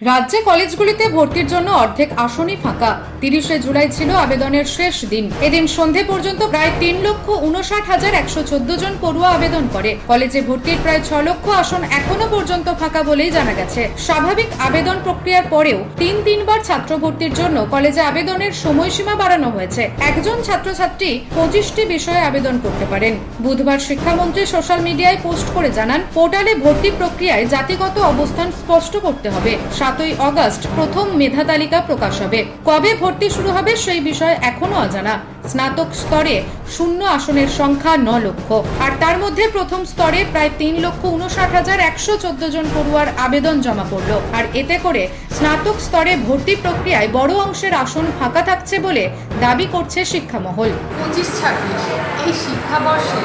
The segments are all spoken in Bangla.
রাজ্যে কলেজগুলিতে ভর্তির জন্য অর্ধেক আসনই ফাঁকা। তিরিশে জুলাই ছিল আবেদনের শেষ দিন। এদিন সন্ধে পর্যন্ত প্রায় তিন লক্ষ উনষাট হাজার একশো চোদ্দ জন পড়ুয়া আবেদন করে। কলেজে ভর্তির প্রায় ছ লক্ষ আসন এখনও পর্যন্ত ফাঁকা বলেই জানা গেছে। স্বাভাবিক আবেদন প্রক্রিয়ার পরেও তিন তিনবার ছাত্র ভর্তির জন্য কলেজে আবেদনের সময়সীমা বাড়ানো হয়েছে। একজন ছাত্রছাত্রী পঁচিশটি বিষয়ে আবেদন করতে পারেন। বুধবার শিক্ষামন্ত্রী সোশ্যাল মিডিয়ায় পোস্ট করে জানান, পোর্টালে ভর্তি প্রক্রিয়ায় জাতিগত অবস্থান স্পষ্ট করতে হবে। সাতই অগস্ট প্রথম মেধা তালিকা প্রকাশ হবে। কবে ভর্তি শুরু হবে সেই বিষয়ে এখনও অজানা। স্নাতক স্তরে শূন্য আসনের সংখ্যা ন লক্ষ। আর তার মধ্যে প্রথম স্তরে প্রায় তিন লক্ষ উনষাট হাজার একশো চোদ্দ জন পড়ুয়ার আবেদন জমা পড়ল। আর এতে করে স্নাতক স্তরে ভর্তি প্রক্রিয়ায় বড় অংশের আসন ফাঁকা থাকছে বলে দাবি করছে শিক্ষামহল। পঁচিশ ছাব্বিশ এই শিক্ষাবর্ষে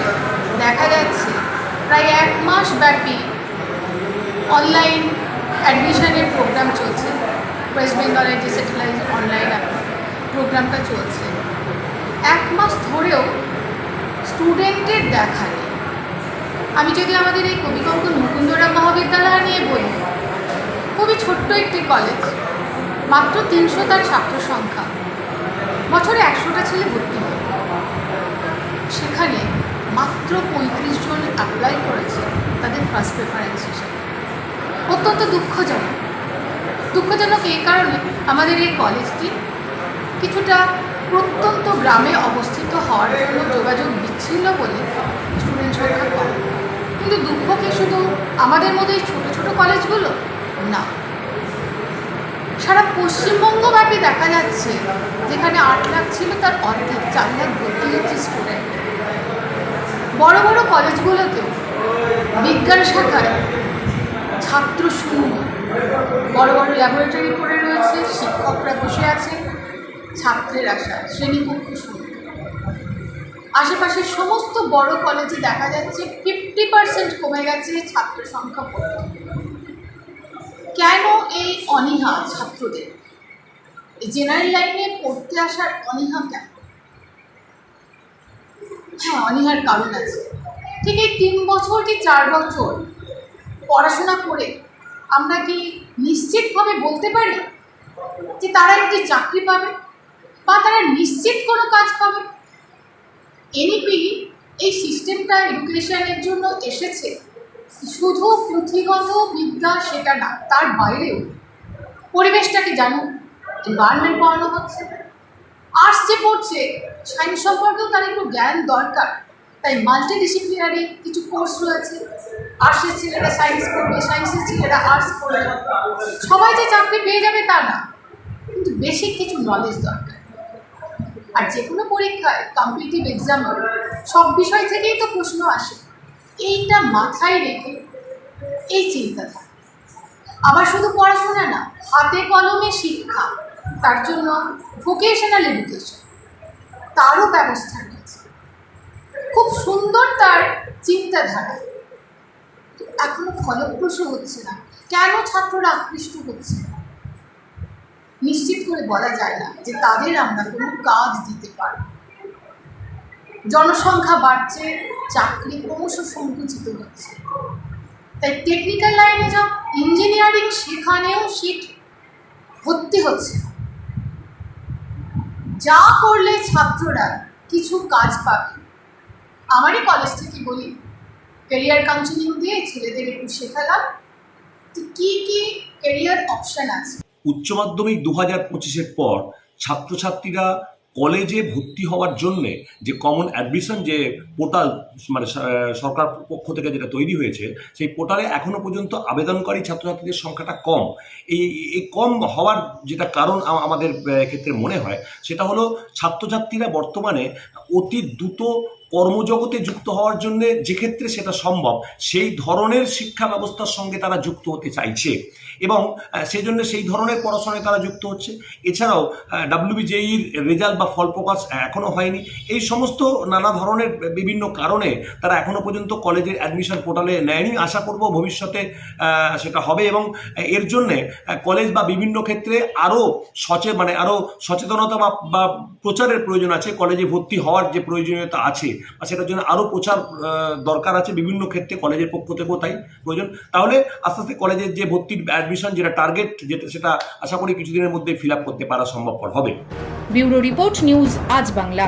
দেখা যাচ্ছে প্রায় এক মাস ব্যাপী অনলাইন অ্যাডমিশনের প্রোগ্রাম চলছে। ওয়েস্ট বেঙ্গলের ডিসেন্ট্রালাইজ অনলাইন প্রোগ্রামটা চলছে। এক মাস ধরেও স্টুডেন্টের দেখা নেই আমি যদি আমাদের এই কবিকঙ্কন মুকুন্দরাম মহাবিদ্যালয় নিয়ে বলি, খুবই ছোট্ট একটি কলেজ মাত্র তিনশো তার ছাত্র সংখ্যা। বছরে একশোটা ছেলে ভর্তি হয়। সেখানে মাত্র পঁয়ত্রিশ জন অ্যাপ্লাই করেছে তাদের ফার্স্ট প্রেফারেন্স হিসেবে। অত্যন্ত দুঃখজনক। দুঃখজনক এই কারণে আমাদের এই কলেজটি কিছুটা প্রত্যন্ত গ্রামে অবস্থিত হওয়ার জন্য যোগাযোগ বিচ্ছিন্ন বলে স্টুডেন্ট সংখ্যা কম। কিন্তু দুঃখ কি শুধু আমাদের মধ্যে এই ছোটো ছোটো কলেজগুলো? না। সারা পশ্চিমবঙ্গব্যাপী দেখা যাচ্ছে যেখানে আট লাখ ছিল তার অর্ধেক, চার লাখ ভর্তি হচ্ছে স্টুডেন্ট বড় বড় কলেজগুলোতেও বিজ্ঞান শাখায় ছাত্র শূন্য। বড় বড় ল্যাবরেটরি পড়ে রয়েছে, শিক্ষকরা বসে আছেন, ছাত্রের আশা, শ্রেণীকক্ষ শূন্য আশেপাশের সমস্ত বড় কলেজে দেখা যাচ্ছে ফিফটি পার্সেন্ট কমে গেছে ছাত্র সংখ্যা কেন এই অনীহা ছাত্রদের? জেনারেল লাইনে পড়তে আসার অনীহা কেন? হ্যাঁ অনীহার কারণ আছে। ঠিক এই তিন বছর কি চার বছর পড়াশোনা করে আমরা কি নিশ্চিতভাবে বলতে পারি যে তারা একটি চাকরি পাবে বা তারা নিশ্চিত কোনো কাজ পাবে? এনইপি এই সিস্টেমটা এডুকেশনের জন্য এসেছে। শুধু পুঁথিগত বিদ্যা সেটা না, তার বাইরেও। পরিবেশটাকে জানো এনভায়রনমেন্ট পড়ানো হচ্ছে। আর্টস যে পড়ছে সায়েন্স সম্পর্কেও তার একটু জ্ঞান দরকার। তাই মাল্টি ডিসিপ্লিনারি কিছু কোর্স রয়েছে। আর্টসের ছেলেরা সায়েন্স পড়বে সায়েন্সের ছেলেরা আর্টস পড়বে। সবাই যে চাকরি পেয়ে যাবে তা না, কিন্তু বেসিক কিছু নলেজ দরকার। আর যে কোনো পরীক্ষায় কম্পিটিটিভ এক্সামে সব বিষয় থেকেই তো প্রশ্ন আসে। এইটা মাথায় রেখে এই চিন্তা থাকে। আবার শুধু পড়াশোনা না, হাতে কলমে শিক্ষা, তার জন্য ভোকেশনাল এডুকেশন তারও ব্যবস্থা খুব সুন্দর তার চিন্তাধারা। এখনও ফলপ্রসূ হচ্ছে না। কেন ছাত্ররা আকৃষ্ট হচ্ছে না? নিশ্চিত করে বলা যায় না যে তাদের আমরা কোনো কাজ দিতে পারব জনসংখ্যা বাড়ছে, চাকরি ক্রমশ সংকুচিত হচ্ছে। তাই টেকনিক্যাল লাইনে যাও ইঞ্জিনিয়ারিং সেখানেও সিট ভর্তি হচ্ছে যা করলে ছাত্ররা কিছু কাজ পাবে। আমারই কলেজ থেকে বলি ক্যারিয়ার কাউন্সিলিং দিয়ে ছেলেদের একটু শেখালাম কী কী ক্যারিয়ার অপশান আছে। উচ্চ মাধ্যমিক দু হাজার পঁচিশের পর ছাত্রছাত্রীরা কলেজে ভর্তি হওয়ার জন্যে যে কমন অ্যাডমিশন যে পোর্টাল মানে সরকার পক্ষ থেকে যেটা তৈরি হয়েছে, সেই পোর্টালে এখনও পর্যন্ত আবেদনকারী ছাত্রছাত্রীদের সংখ্যাটা কম। এই এই কম হওয়ার যেটা কারণ আমাদের ক্ষেত্রে মনে হয়, সেটা হলো ছাত্রছাত্রীরা বর্তমানে অতি দ্রুত কর্মজগতে যুক্ত হওয়ার জন্য যে ক্ষেত্রে সেটা সম্ভব, সেই ধরনের শিক্ষা ব্যবস্থার সঙ্গে তারা যুক্ত হতে চাইছে এবং সেই জন্য সেই ধরনের পড়াশোনায় তারা যুক্ত হচ্ছে। এছাড়াও ডাব্লিউবিজেইর রেজাল্ট বা ফল প্রকাশ এখনও হয়নি। এই সমস্ত নানা ধরনের বিভিন্ন কারণে তারা এখনও পর্যন্ত কলেজের অ্যাডমিশন পোর্টালে নেয়নি। আশা করব ভবিষ্যতে সেটা হবে এবং এর জন্যে কলেজ বা বিভিন্ন ক্ষেত্রে আরও সচে মানে আরও সচেতনতা বা প্রচারের প্রয়োজন আছে। কলেজে ভর্তি হওয়ার যে প্রয়োজনীয়তা আছে বা সেটার জন্য আরও প্রচার দরকার আছে বিভিন্ন ক্ষেত্রে কলেজের পক্ষ থেকেও তাই প্রয়োজন। তাহলে আস্তে আস্তে কলেজের যে ভর্তির অ্যাডমিশন যেটা টার্গেট যেটা সেটা আশা করি কিছুদিনের মধ্যে ফিল আপ করতে পারা সম্ভবপর হবে। ব্যুরো রিপোর্ট নিউজ আজ বাংলা।